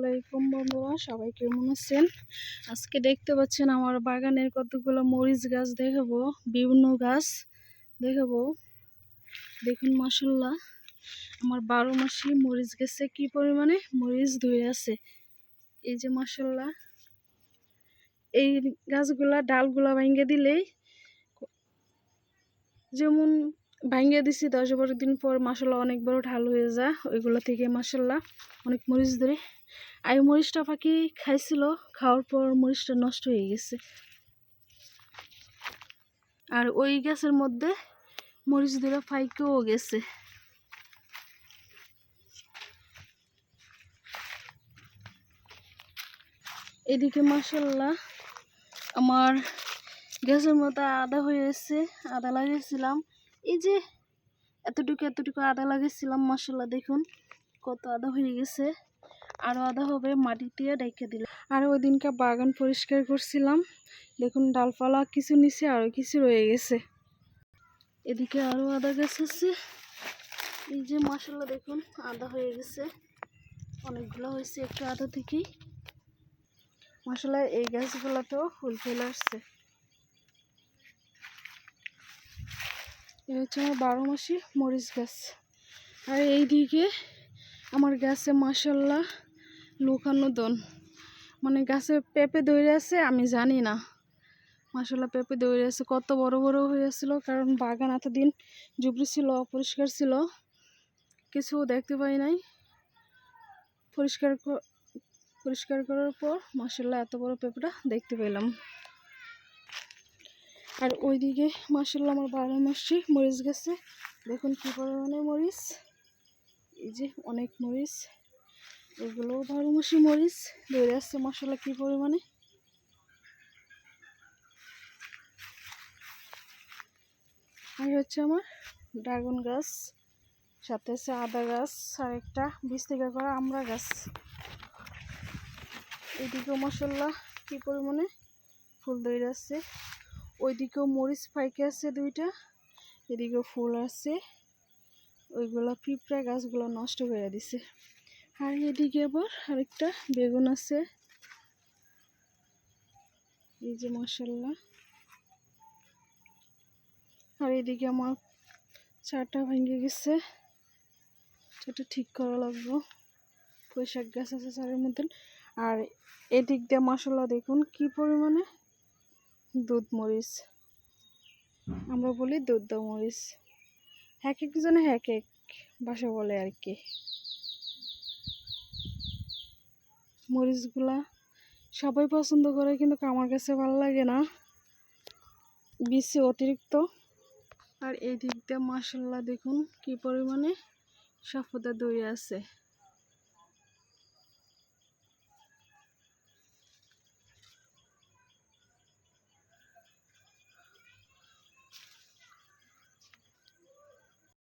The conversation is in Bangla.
আলাইকুম বন্ধুরা, সবাই কেমন আছেন? আজকে দেখতে পাচ্ছেন আমার বাগানের কতগুলো মরিচ গাছ দেখাবো, বিভিন্ন গাছ দেখাবো। দেখুন মাসাল্লাহ আমার বারো মাসি মরিচ গাছে কি পরিমাণে? মরিচ ধুয়ে আছে। এই যে মাসাল্লাহ এই গাছগুলা ডালগুলা ভেঙে দিলেই যেমন ভাঙ্গিয়ে দিছি দশ বারো দিন পর মাসাল্লাহ অনেক বড় ঢাল হয়ে যায় ওইগুলো থেকে মাসাল্লাহ অনেক মরিচ ধরে। আর মরিচটা পাখি খাইছিল, খাওয়ার পর মরিচটা নষ্ট হয়ে গেছে। আর ওই গাছের মধ্যে মরিচ ধরে ফাইকেও গেছে। এদিকে মাসাল্লাহ আমার গ্যাসের মতো আদা হয়েছে, আদা লাগিয়েছিলাম। এই যে এতটুকু এতটুকু আদা লাগিয়েছিলাম, মশলা দেখুন কত আদা হয়ে গেছে। আরও আদা হবে, মাটিতে রেখে দিলাম। আর ওই দিনকে বাগান পরিষ্কার করছিলাম। দেখুন ডালপালা কিছু নিচে আরও কিছু রয়ে গেছে। এদিকে আরও আদা গাছ আছে। এই যে মশলা দেখুন, আদা হয়ে গেছে। অনেকগুলো হয়েছে একটু আদা থেকেই। মশলা এই গাছগুলোতেও ফুল ফেলে আসছে। এ হচ্ছে আমার বারো মাসি মরিচ গাছ। আর এই দিকে আমার গাছে মাসাল্লাহ লুকানো দন। মানে গাছে পেঁপে দৌড়ে আছে, আমি জানি না। মাসাল্লাহ পেঁপে দৌড়ে আছে, কত বড় বড় হয়েছিল, কারণ বাগান এতদিন জুবড়ি ছিল, অপরিষ্কার ছিল। কিছু দেখতে পাই নাই। পরিষ্কার পরিষ্কার করার পর মাসাল্লাহ এত বড় পেঁপেটা দেখতে পেলাম। আর ওইদিকে মাসাল্লাহ আমার বারো মাসি মরিচ গেছে। দেখুন কী পরিমাণে মরিচ। এই যে অনেক মরিচ। এগুলো বারো মাসি মরিচ। বেড়ে আসছে মশলা কী পরিমাণে। আর হচ্ছে আমার ড্রাগন গাছ। সাথে আছে আদা গাছ আর একটা বীজ থেকে করা আমরা গাছ। এদিকেও মশলা কী পরিমাণে ফুল দইরে আছে ওইদিকেও মরিচ পাইকে আছে দুইটা এদিকেও ফুল আছে, ওইগুলো পিঁপড়া গাছগুলো নষ্ট করে দিছে। আর এদিকে আবার আরেকটা বেগুন আছে। এই যে মশাল্লা আর এদিকে আমার চারটা ভেঙে গেছে। সেটা ঠিক করা লাগবে। পোশাক গাছ আছে চারের মতন আর এদিক দিয়ে মশলা দেখুন কি পরিমাণে দুধ মরিচ। আমরা বলি দুধ মরিচ। এক একজনে এক এক বাসা বলে আর কি। মরিচগুলা সবাই পছন্দ করে কিন্তু আমার কাছে ভালো লাগে না। বেশি অতিরিক্ত। আর এই দিক দিয়ে মশলা দেখুন কি পরিমাণে সফদা দই আছে